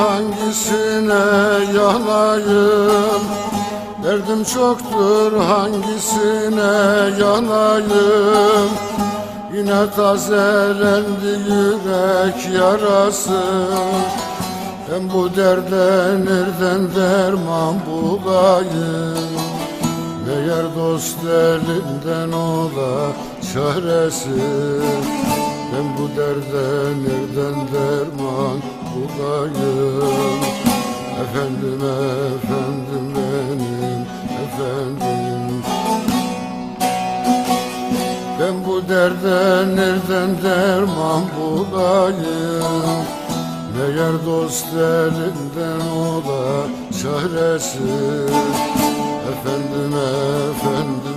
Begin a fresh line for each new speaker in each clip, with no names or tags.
hangisine yanayım Derdim çoktur hangisine yanayım Yine tazelendi yürek yarası. Ben bu derde nereden derman bulayım? Meğer dost elinden ola çaresi. Ben bu derde nereden derman bulayım Efendim efendim benim efendim. Ben bu derde nereden derman bulayım? Meğer dost elinden ola çaresi Efendim efendim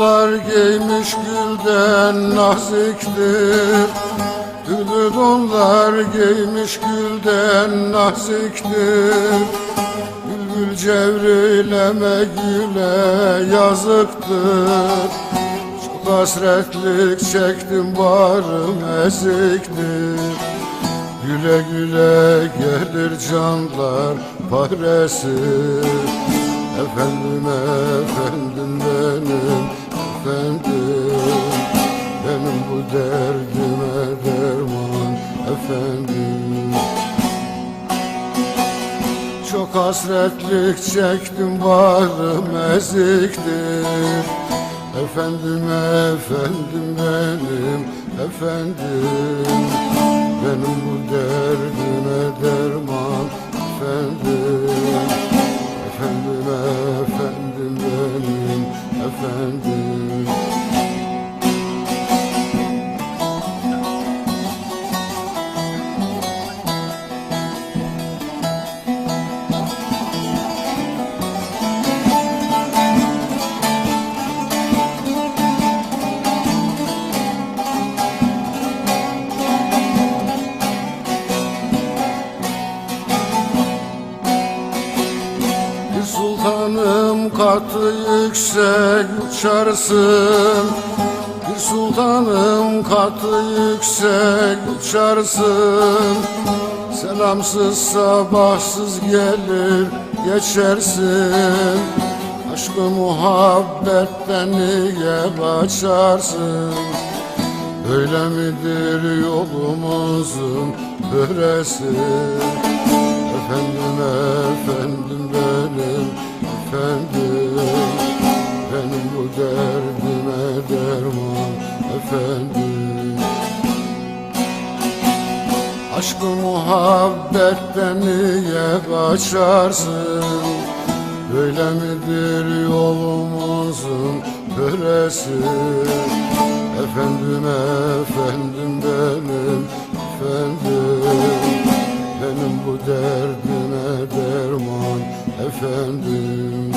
Donlar giymiş gülden naziktir. Türlü donlar giymiş gülden naziktir. Bülbül cevrileme güle yazıktır. Çok hasretlik çektim barım eziktir. Güle güle gelir canlar paresi efendim Çok hasretlik çektim varım eziktir Efendim efendim benim efendim. Benim bu derdime derman efendim. Efendim efendim benim efendim katı yüksek uçarsın Bir sultanım katı yüksek uçarsın Selamsız sabahsız gelir geçersin. Aşkı muhabbetten niye kaçarsın Öyle midir yolumuzun böresi? Efendim efendim benim efendim Benim bu derdime derman efendim. Aşkı muhabbetten niye kaçarsın? Böyle midir yolumuzun böresi Efendim efendim benim efendim. Benim bu derdime derman efendim.